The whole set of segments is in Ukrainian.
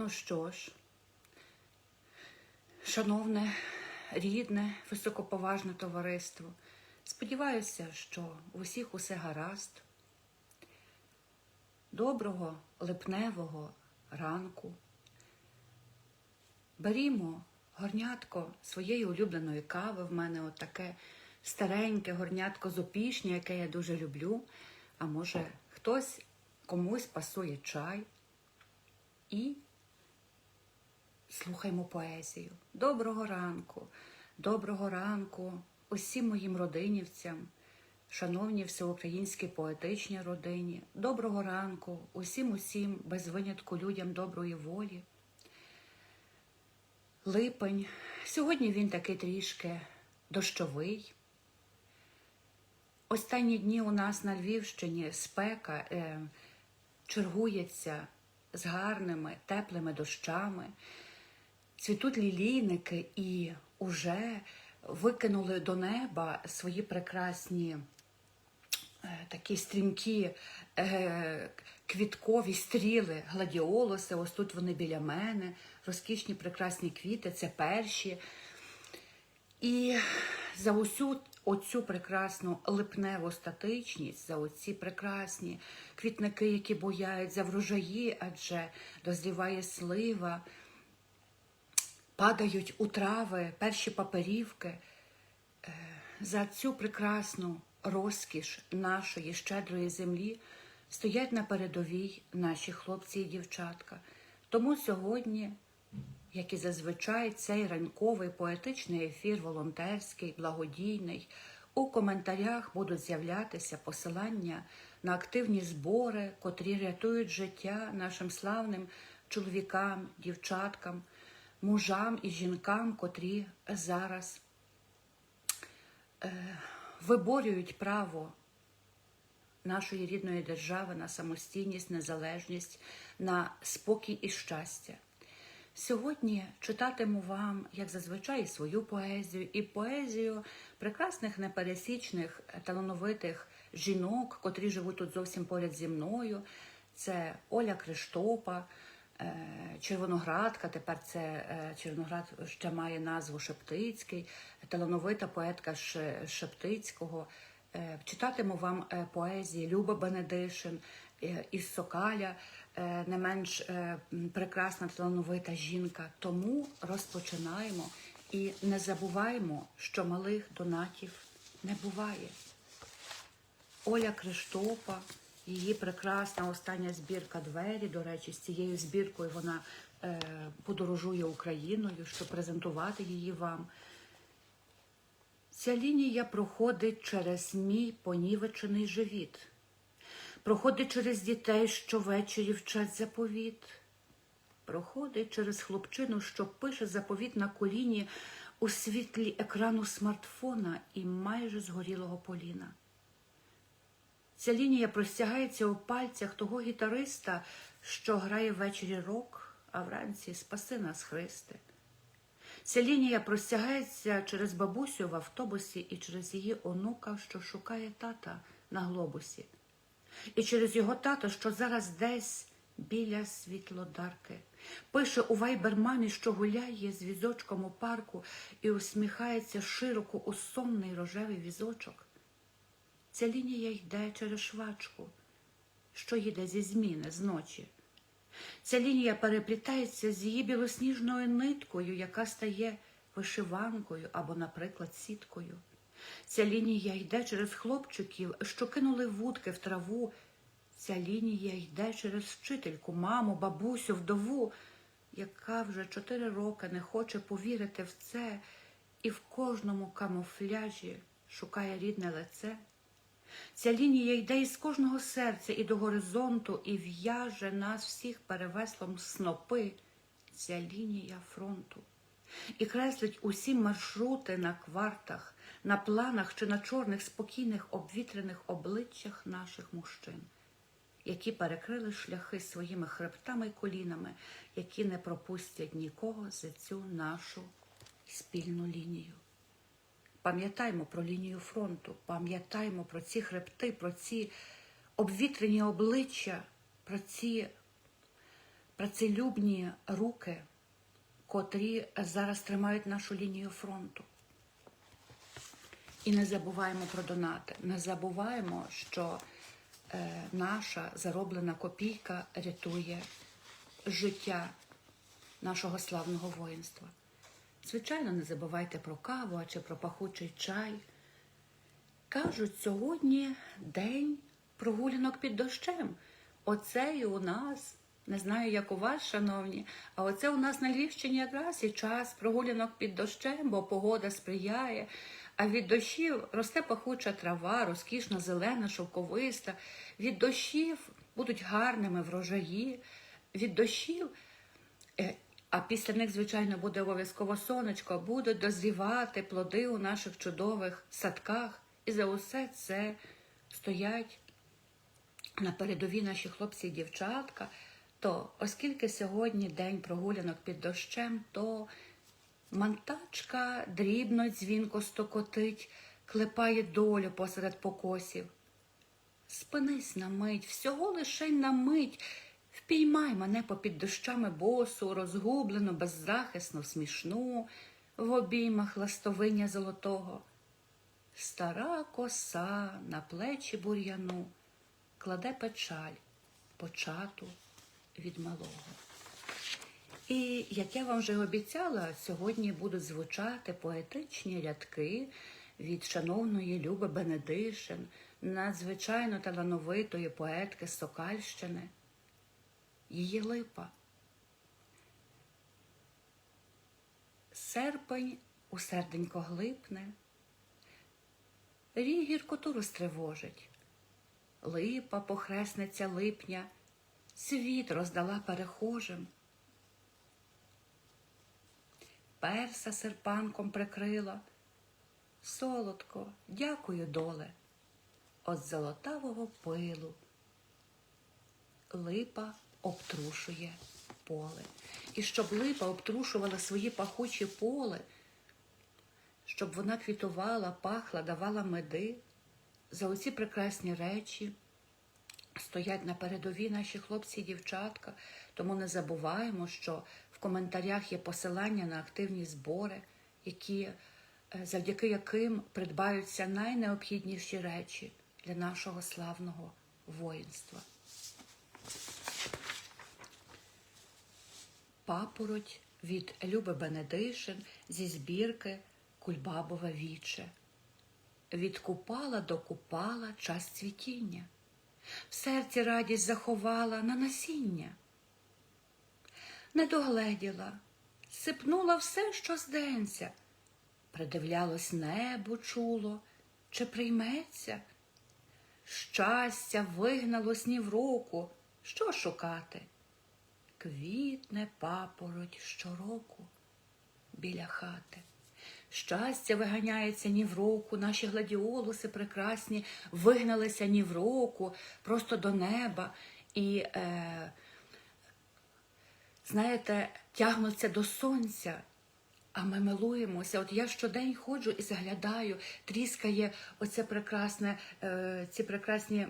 Ну що ж, шановне, рідне, високоповажне товариство, сподіваюся, що у всіх усе гаразд. Доброго липневого ранку. Берімо горнятко своєї улюбленої кави. В мене от таке стареньке горнятко з опішні, яке я дуже люблю. А може, хтось комусь пасує чай. І слухаймо поезію. Доброго ранку, доброго ранку усім моїм родинівцям, шановні всеукраїнській поетичній родині. Доброго ранку усім усім, без винятку людям доброї волі. Липень. Сьогодні він такий трішки дощовий. Останні дні у нас на Львівщині спека е, чергується з гарними теплими дощами. Цвітуть лілійники і уже викинули до неба свої прекрасні е, такі стрімкі е, квіткові стріли, гладіолуси. Ось тут вони біля мене, розкішні прекрасні квіти, це перші. І за усю оцю прекрасну липневу статичність, за оці прекрасні квітники, які бояють за врожаї, адже дозріває слива, падають у трави перші паперівки. Е, За цю прекрасну розкіш нашої щедрої землі стоять на передовій наші хлопці і дівчатка. Тому сьогодні як і зазвичай, цей ранковий поетичний ефір, волонтерський, благодійний. У коментарях будуть з'являтися посилання на активні збори, котрі рятують життя нашим славним чоловікам, дівчаткам, мужам і жінкам, котрі зараз е, виборюють право нашої рідної держави на самостійність, незалежність, на спокій і щастя. Сьогодні читатиму вам, як зазвичай, свою поезію і поезію прекрасних непересічних талановитих жінок, котрі живуть тут зовсім поряд зі мною. Це Оля Криштопа, Червоноградка. Тепер це е, Червоноград ще має назву Шептицький, талановита поетка Шептицького. Е, Читатиму вам е, поезії Люба Бенедишин е, із Сокаля, е, не менш е, прекрасна талановита жінка. Тому розпочинаємо і не забуваємо, що малих донатів не буває. Оля Криштопа, її прекрасна остання збірка двері. До речі, з цією збіркою вона е, подорожує Україною, щоб презентувати її вам. Ця лінія проходить через мій понівечений живіт, проходить через дітей, що ввечері вчать заповіт, проходить через хлопчину, що пише заповіт на коліні у світлі екрану смартфона і майже згорілого поліна. Ця лінія простягається у пальцях того гітариста, що грає ввечері рок, а вранці спаси нас Христе. Ця лінія простягається через бабусю в автобусі і через її онука, що шукає тата на глобусі, і через його тата, що зараз десь біля світлодарки, пише у вайбермамі, що гуляє з візочком у парку і усміхається широко у сонний рожевий візочок. Ця лінія йде через швачку, що їде зі зміни з ночі. Ця лінія переплітається з її білосніжною ниткою, яка стає вишиванкою або, наприклад, сіткою. Ця лінія йде через хлопчиків, що кинули вудки в траву. Ця лінія йде через вчительку, маму, бабусю, вдову, яка вже чотири роки не хоче повірити в це і в кожному камуфляжі шукає рідне лице. Ця лінія йде із кожного серця і до горизонту, і в'яже нас всіх перевеслом снопи. Ця лінія фронту. І креслить усі маршрути на квартах, на планах чи на чорних спокійних обвітрених обличчях наших мужчин, які перекрили шляхи своїми хребтами й колінами, які не пропустять нікого за цю нашу спільну лінію. Пам'ятаймо про лінію фронту, пам'ятаймо про ці хребти, про ці обвітрені обличчя, про ці працелюбні руки, котрі зараз тримають нашу лінію фронту. І не забуваємо про донати. Не забуваємо, що е, наша зароблена копійка рятує життя нашого славного воїнства. Звичайно, не забувайте про каву а чи про пахучий чай. Кажуть, сьогодні день прогулянок під дощем. Оце і у нас, не знаю, як у вас, шановні, а оце у нас на Львівщині якраз і час прогулянок під дощем, бо погода сприяє. А від дощів росте пахуча трава, розкішна, зелена, шовковиста. Від дощів будуть гарними врожаї. Від дощів, е, а після них, звичайно, буде обов'язково сонечко, будуть дозрівати плоди у наших чудових садках. І за усе це стоять на передові наші хлопці і дівчатка. То, оскільки сьогодні день прогулянок під дощем, то мантачка дрібно дзвінко стокотить, клепає долю посеред покосів. Спинись на мить, всього лише на мить. Впіймай мене попід дощами босу, розгублену, беззахисну, смішну, в обіймах ластовиня золотого. Стара коса на плечі бур'яну кладе печаль, почату від малого. І як я вам вже обіцяла, сьогодні будуть звучати поетичні рядки від шановної Люби Бенедишин, надзвичайно талановитої поетки Сокальщини. Її липа. Серпень у серденько глипне, рій гіркоту розтривожить. Липа, похресниця липня, світ роздала перехожим. Перса серпанком прикрила. Солодко, дякую, доле, от золотавого пилу. Липа обтрушує поле. І щоб липа обтрушувала свої пахучі поле, щоб вона квітувала, пахла, давала меди, за оці прекрасні речі стоять на передові наші хлопці і дівчатка, тому не забуваємо, що в коментарях є посилання на активні збори, які, е, завдяки яким придбаються найнеобхідніші речі для нашого славного воїнства. Папороть від Люби Бенедишин зі збірки Кульбабове віче. Від купала до купала час цвітіння, в серці радість заховала на насіння. Не догледіла, сипнула все, що зденця, придивлялось небо чуло, чи прийметься. Щастя вигнало снів року, що шукати? Квітне папороть щороку біля хати. Щастя виганяється ні в року, наші гладіолуси прекрасні вигналися ні в року, просто до неба. І, е, знаєте, тягнуться до сонця, а ми милуємося. От я щодень ходжу і заглядаю, тріскає оце прекрасне, е, ці прекрасні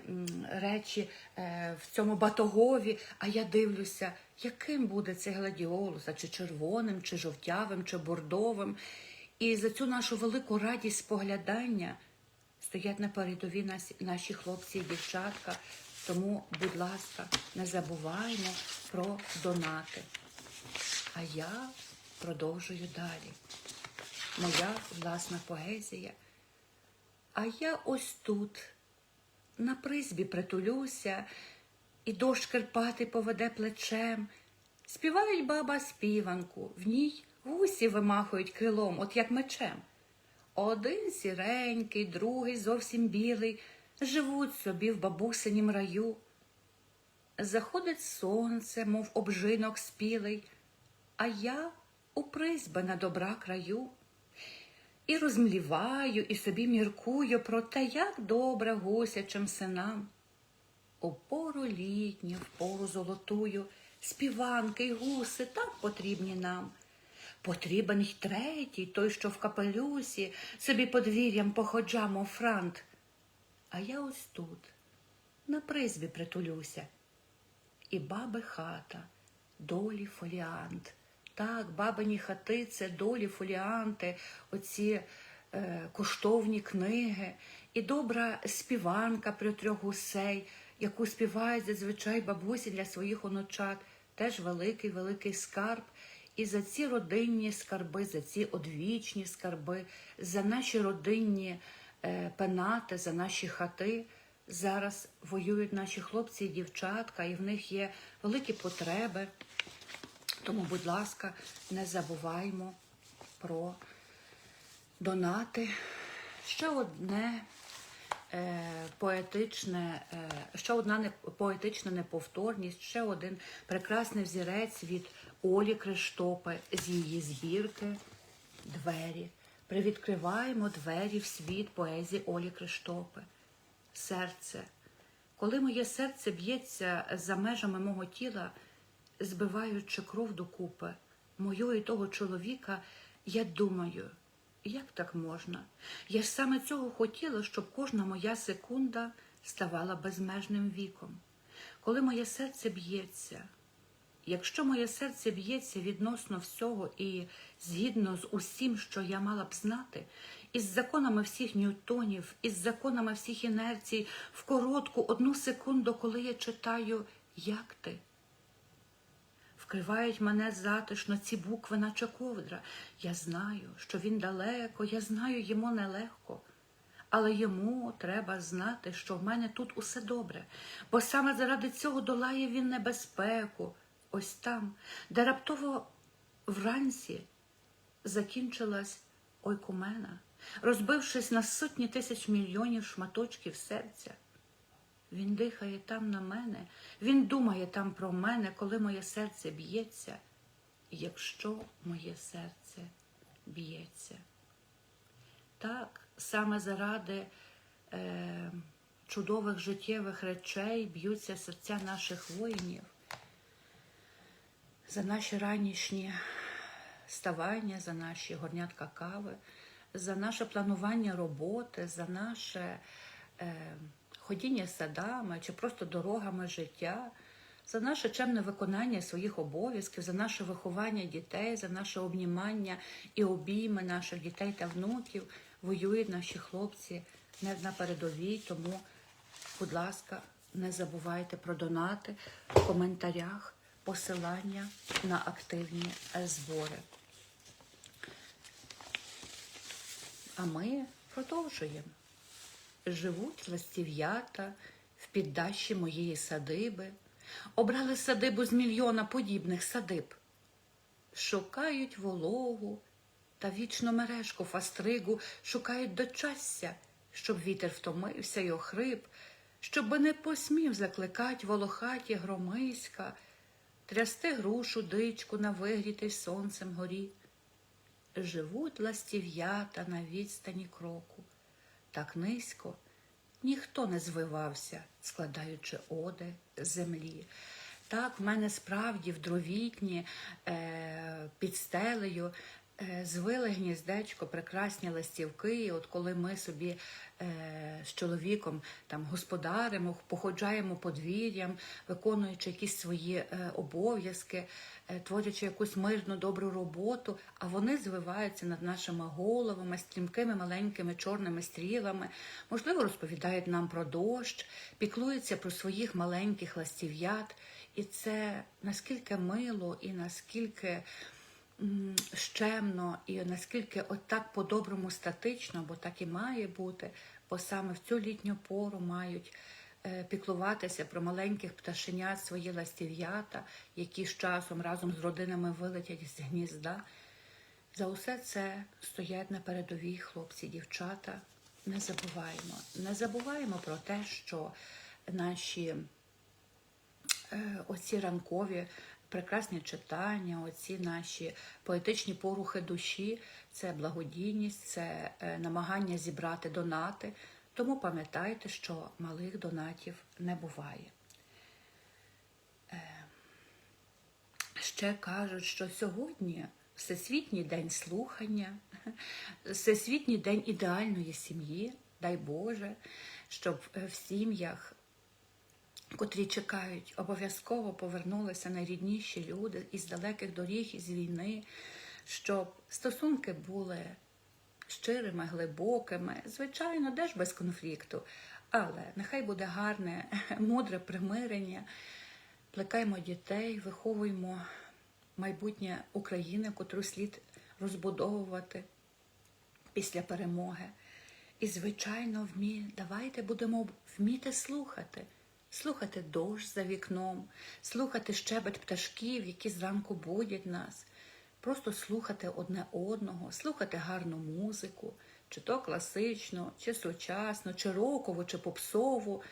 речі е, в цьому батогові, а я дивлюся, яким буде цей гладіолус, а чи червоним, чи жовтявим, чи бордовим. І за цю нашу велику радість споглядання стоять на передові наші хлопці і дівчатка. Тому, будь ласка, не забуваймо про донати. А я продовжую далі. Моя власна поезія. А я ось тут, на призбі притулюся, і дощ Карпати поведе плечем. Співають баба співанку, в ній гусі вимахують крилом, от як мечем. Один сіренький, другий зовсім білий, живуть собі в бабусинім раю. Заходить сонце, мов обжинок спілий, а я у призьби на добра краю. І розмліваю, і собі міркую про те, як добре гусячим синам. У пору літню, в пору золотую, співанки й гуси так потрібні нам. Потрібен й третій, той, що в капелюсі, собі подвір'ям походжа, мов франт. А я ось тут, на призбі притулюся, і баби хата долі фоліант. Так, бабині хати це долі, фоліанти, оці е, коштовні книги. І добра співанка про трьох гусей, яку співають зазвичай бабусі для своїх онучат, теж великий, великий скарб. І за ці родинні скарби, за ці одвічні скарби, за наші родинні е, пенати, за наші хати. Зараз воюють наші хлопці і дівчатка, і в них є великі потреби. Тому, будь ласка, не забуваймо про донати. Ще одне поетичне, е, ще одна поетична неповторність, ще один прекрасний взірець від Олі Криштопи з її збірки Двері. Привідкриваємо двері в світ поезії Олі Криштопи. Серце. Коли моє серце б'ється за межами мого тіла, збиваючи кров докупи, мою і того чоловіка, я думаю, як так можна? Я ж саме цього хотіла, щоб кожна моя секунда ставала безмежним віком. Коли моє серце б'ється, якщо моє серце б'ється відносно всього і згідно з усім, що я мала б знати, із законами всіх ньютонів, із законами всіх інерцій, в коротку одну секунду, коли я читаю, як ти? Вкривають мене затишно ці букви, наче ковдра. Я знаю, що він далеко, я знаю, йому нелегко. Але йому треба знати, що в мене тут усе добре, бо саме заради цього долає він небезпеку, ось там, де раптово вранці закінчилась ойкумена, розбившись на сотні тисяч мільйонів шматочків серця. Він дихає там на мене, він думає там про мене, коли моє серце б'ється, якщо моє серце б'ється. Так, саме заради е, чудових життєвих речей б'ються серця наших воїнів, за наші ранішні ставання, за наші горнятка кави, за наше планування роботи, за наше. Е, ходіння садами чи просто дорогами життя, за наше чемне виконання своїх обов'язків, за наше виховання дітей, за наше обнімання і обійми наших дітей та внуків воюють наші хлопці не на передовій. Тому, будь ласка, не забувайте про донати в коментарях, посилання на активні збори. А ми продовжуємо живуть ластів'ята в піддащі моєї садиби, обрали садибу з мільйона подібних садиб, шукають вологу та вічну мережку фастригу, шукають дочасся, щоб вітер втомився й охрип, щоби не посмів закликать волохаті громиська, трясти грушу дичку на вигрітий сонцем горі. Живуть ластів'ята на відстані кроку так низько ніхто не звивався, складаючи оди землі. Так, в мене справді в дровітні е, під стелею звили гніздечко, прекрасні ластівки. І от коли ми собі е, з чоловіком там господаримо, походжаємо подвір'ям, виконуючи якісь свої е, обов'язки, е, творячи якусь мирну добру роботу, а вони звиваються над нашими головами, стрімкими маленькими чорними стрілами, можливо, розповідають нам про дощ, піклуються про своїх маленьких ластів'ят. І це наскільки мило і наскільки щемно, і наскільки отак по-доброму статично, бо так і має бути, бо саме в цю літню пору мають е, піклуватися про маленьких пташенят свої ластів'ята, які з часом разом з родинами вилетять з гнізда. За усе це стоять на передовій хлопці, дівчата. Не забуваємо. Не забуваємо про те, що наші е, оці ранкові прекрасні читання, оці наші поетичні порухи душі, це благодійність, це е, намагання зібрати донати. Тому пам'ятайте, що малих донатів не буває. Е, Ще кажуть, що сьогодні Всесвітній день слухання, Всесвітній день ідеальної сім'ї, дай Боже, щоб в сім'ях котрі чекають, обов'язково повернулися найрідніші люди із далеких доріг, із війни, щоб стосунки були щирими, глибокими, звичайно, де ж без конфлікту. Але нехай буде гарне, мудре примирення. Плекаємо дітей, виховуємо майбутнє України, котру слід розбудовувати після перемоги. І, звичайно, вмі... давайте будемо вміти слухати, слухати дощ за вікном, слухати щебет пташків, які зранку будять нас, просто слухати одне одного, слухати гарну музику, чи то класичну, чи сучасну, чи рокову, чи попсову,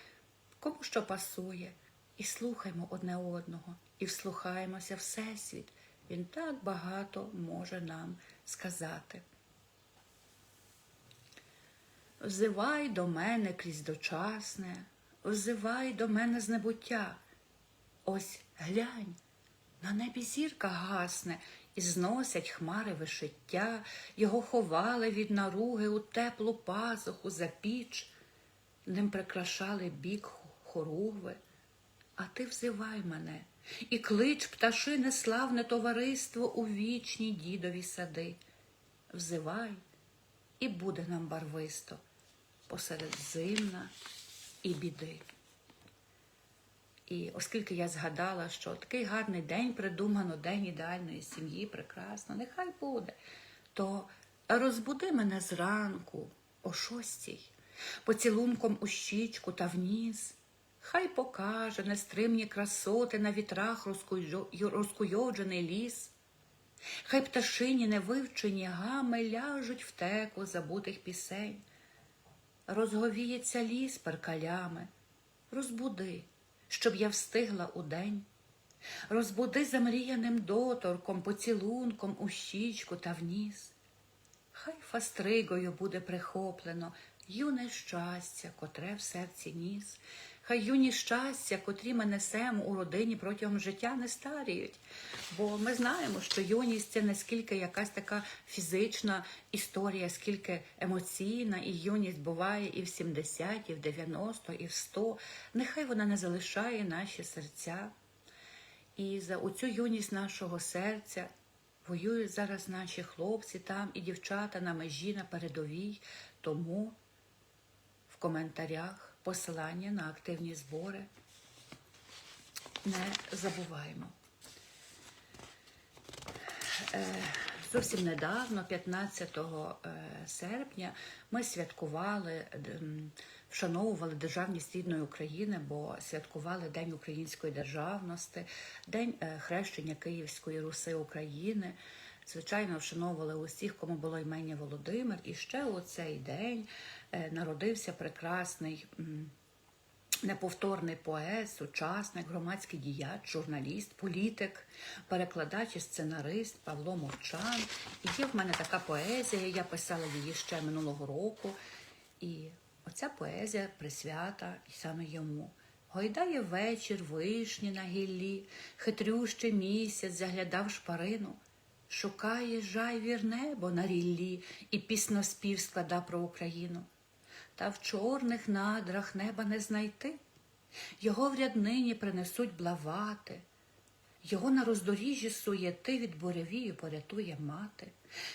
кому що пасує. І слухаймо одне одного, і вслухаємося Всесвіт. Він так багато може нам сказати. Взивай до мене крізь дочасне, взивай до мене з небуття. Ось глянь, на небі зірка гасне, і зносять хмари вишиття, його ховали від наруги у теплу пазуху за піч, ним прикрашали бік хоругви. А ти взивай мене і клич пташине славне товариство у вічні дідові сади. Взивай, і буде нам барвисто посеред зимна і біди. І оскільки я згадала, що такий гарний день придумано, день ідеальної сім'ї, прекрасно, нехай буде, то розбуди мене зранку о шостій, поцілунком у щічку та вніс. Хай покаже нестримні красоти на вітрах розкуйо- розкуйовджений ліс. Хай пташині невивчені гами ляжуть в теку забутих пісень. Розговіється ліс перкалями, розбуди, щоб я встигла у день. Розбуди замріяним доторком, поцілунком у щічку та вніс. Хай фастригою буде прихоплено юне щастя, котре в серці ніс. Хай юні щастя, котрі ми несемо у родині протягом життя, не старіють. Бо ми знаємо, що юність це не скільки якась така фізична історія, скільки емоційна, і юність буває і в 70, і в 90, і в 100. Нехай вона не залишає наші серця. І за оцю юність нашого серця воюють зараз наші хлопці там і дівчата на межі, на передовій. Тому в коментарях посилання на активні збори не забуваємо. Е, Зовсім недавно, 15 е, серпня, ми святкували, вшановували державність рідної України, бо святкували День української державності, День е, хрещення Київської Руси України. Звичайно, вшановували усіх, кому було імення Володимир. І ще у цей день е, народився прекрасний. Неповторний поет, сучасник, громадський діяч, журналіст, політик, перекладач і сценарист Павло Мовчан. І є в мене така поезія, я писала її ще минулого року. І оця поезія присвята саме йому. Гойдає вечір, вишні на гіллі, хитрющий місяць заглядав шпарину, шукає жайвір небо на ріллі і пісноспів складав про Україну та в чорних надрах неба не знайти. Його в ряднині принесуть блавати, його на роздоріжжі суєти від буревію порятує мати,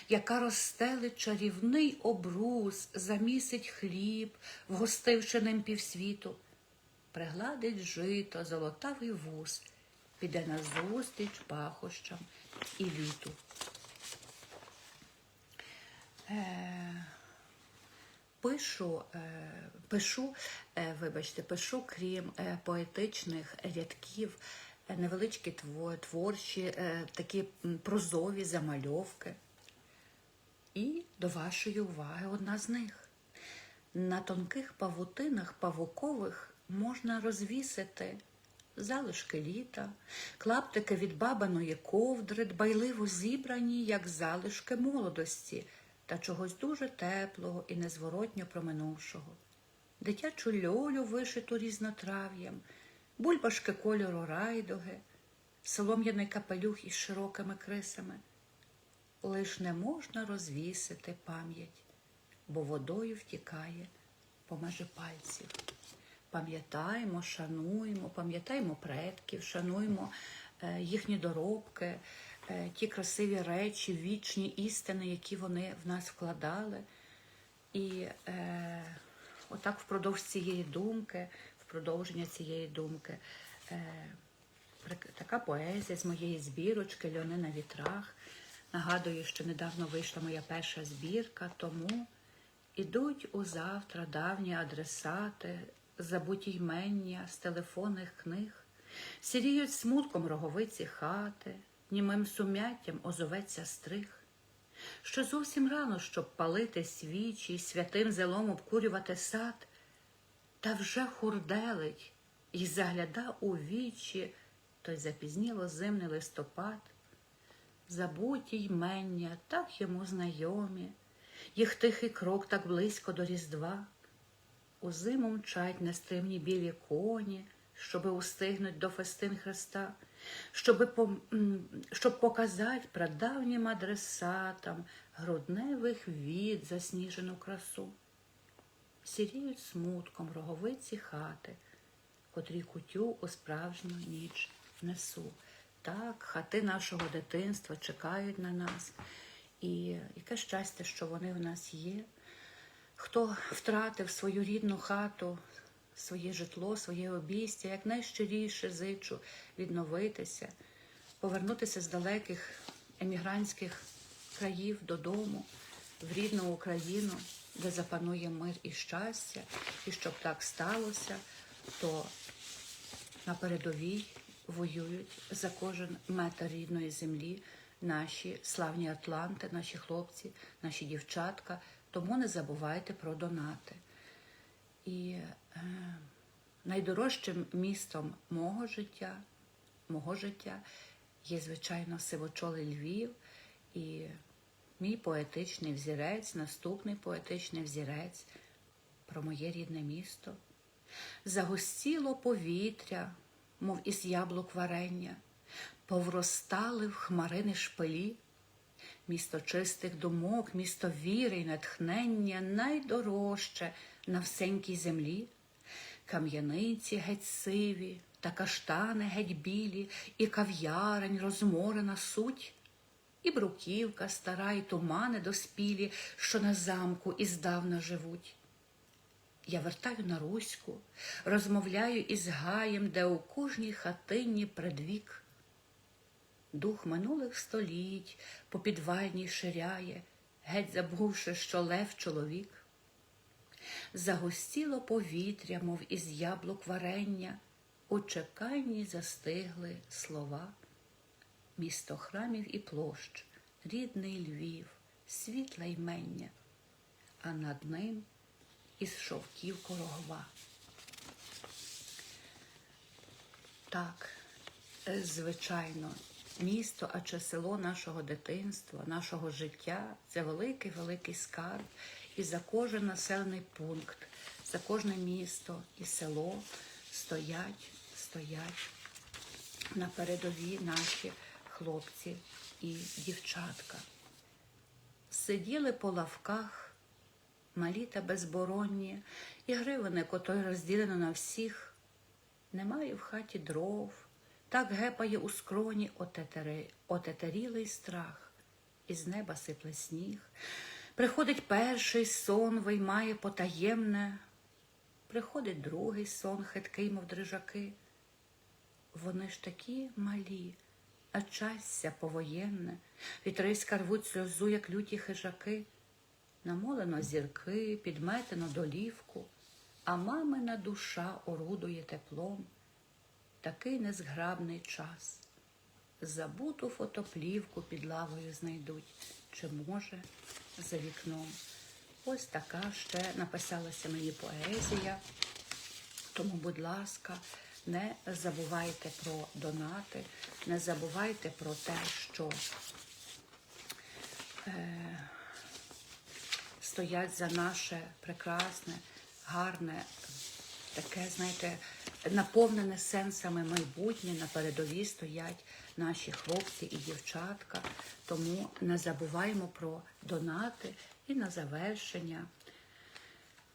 яка розстелить чарівний обрус, замісить хліб, вгостивши ним півсвіту, пригладить жито, золотавий вуз, піде назустріч пахощам і літу. Е, пишу, е, пишу, е, вибачте, пишу, крім поетичних рядків, невеличкі творчі, такі прозові замальовки. І до вашої уваги одна з них. На тонких павутинах павукових можна розвісити залишки літа, клаптики від бабаної ковдри, дбайливо зібрані, як залишки молодості та чогось дуже теплого і незворотньо проминувшого. Дитячу льолю вишиту різнотрав'ям, бульбашки кольору райдуги, солом'яний капелюх із широкими крисами. Лиш не можна розвісити пам'ять, бо водою втікає помежі пальців. пам'ятаємо, шануємо, пам'ятаємо предків, шануємо е, їхні доробки, ті красиві речі, вічні істини, які вони в нас вкладали. І е, отак впродовж цієї думки, в продовження цієї думки, е, така поезія з моєї збірочки Льони на вітрах. Нагадую, що недавно вийшла моя перша збірка, тому ідуть у завтра давні адресати, забуті ймення з телефонних книг, сіріють смутком роговиці хати, німим сумяттям озоветься стриг. Що зовсім рано, щоб палити свічі, святим зелом обкурювати сад, та вже хурделить і загляда у вічі той запізніло зимний листопад. Забуті ймення, так йому знайомі, їх тихий крок так близько до Різдва. У зиму мчать нестримні білі коні, щоби устигнуть до фестин Христа, щоб показать прадавнім адресатам грудневих від засніжену красу. Сіріють смутком роговиці хати, котрі кутю у справжню ніч несу. Так, хати нашого дитинства чекають на нас. І яке щастя, що вони в нас є. Хто втратив свою рідну хату, своє житло, своє обійстя, як найщиріше зичу відновитися, повернутися з далеких емігрантських країв додому, в рідну Україну, де запанує мир і щастя, і щоб так сталося, то на передовій воюють за кожен метр рідної землі наші славні атланти, наші хлопці, наші дівчатка. Тому не забувайте про донати. І найдорожчим містом мого життя, мого життя є, звичайно, сивочолий Львів і мій поетичний взірець, наступний поетичний взірець про моє рідне місто. Загустіло повітря, мов із яблук варення, повростали в хмарини шпилі. Місто чистих думок, місто віри й натхнення найдорожче на всенькій землі. Кам'яниці геть сиві, та каштани геть білі, і кав'ярень розморена суть, і бруківка стара, і тумани доспілі, що на замку іздавна живуть. Я вертаю на Руську, розмовляю із гаєм, де у кожній хатині предвік. Дух минулих століть по підвальній ширяє, геть забувши, що лев чоловік. Загустіло повітря, мов із яблук варення, у чеканні застигли слова. Місто храмів і площ, рідний Львів, світле ймення, а над ним із шовків корогва. Так, е, звичайно, місто, а чи село нашого дитинства, нашого життя це великий великий скарб. І за кожен населений пункт, за кожне місто і село стоять, стоять на передовій наші хлопці і дівчатка. Сиділи по лавках, малі та безборонні, і гривини, котрої розділено на всіх. Немає в хаті дров, так гепає у скроні отетери, отетерілий страх, із неба сипле сніг. Приходить перший сон, виймає потаємне, приходить другий сон, хиткий, мов дрижаки. Вони ж такі малі, а частя повоєнне, вітриська рвуть сльозу, як люті хижаки. Намолено зірки, підметено долівку, а мамина душа орудує теплом. Такий незграбний час. Забуту фотоплівку під лавою знайдуть, чи може за вікном. Ось така ще написалася мені поезія. Тому, будь ласка, не забувайте про донати, не забувайте про те, що е, стоять за наше прекрасне, гарне, таке, знаєте, наповнене сенсами майбутнє. На передовій стоять наші хлопці і дівчатка. Тому не забуваємо про донати і на завершення.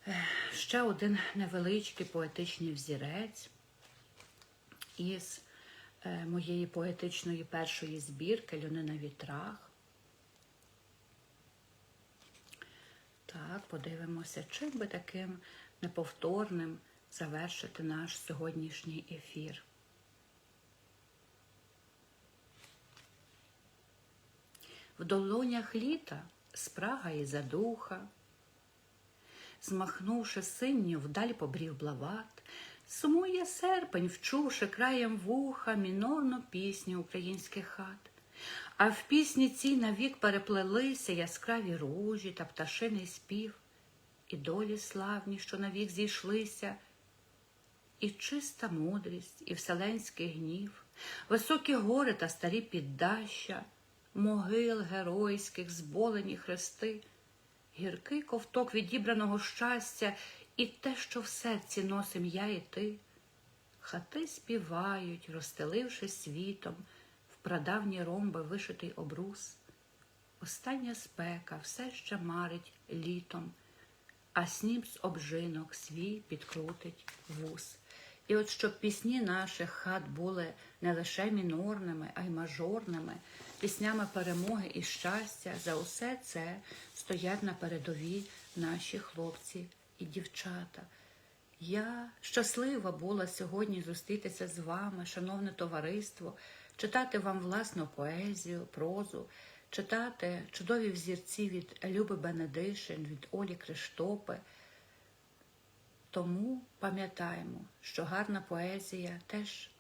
Е, Ще один невеличкий поетичний взірець із е, моєї поетичної першої збірки Льони на вітрах. Так, подивимося, чим би таким неповторним завершити наш сьогоднішній ефір. В долонях літа спрага і задуха, змахнувши синю, вдаль побрів блават, сумує серпень, вчувши краєм вуха мінорну пісню українських хат. А в пісні цій навік переплелися яскраві ружі та пташиний спів, і долі славні, що навік зійшлися, і чиста мудрість, і вселенський гнів, високі гори та старі піддаща, могил геройських, зболені хрести, гіркий ковток відібраного щастя і те, що в серці носим я і ти. Хати співають, розстеливши світом, в прадавні ромби вишитий обрус. Остання спека все ще марить літом, а снім з обжинок свій підкрутить вус. І от щоб пісні наших хат були не лише мінорними, а й мажорними, піснями перемоги і щастя, за усе це стоять на передовій наші хлопці і дівчата. Я щаслива була сьогодні зустрітися з вами, шановне товариство, читати вам власну поезію, прозу, читати чудові взірці від Люби Бенедишин, від Олі Криштопи. Тому пам'ятаємо, що гарна поезія теж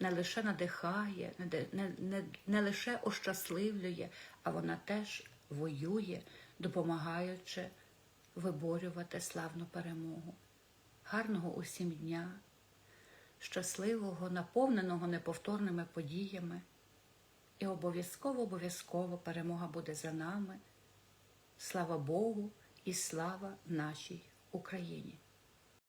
не лише надихає, не, не, не, не лише ощасливлює, а вона теж воює, допомагаючи виборювати славну перемогу. Гарного усім дня, щасливого, наповненого неповторними подіями. І обов'язково, обов'язково перемога буде за нами. Слава Богу і слава нашій Україні!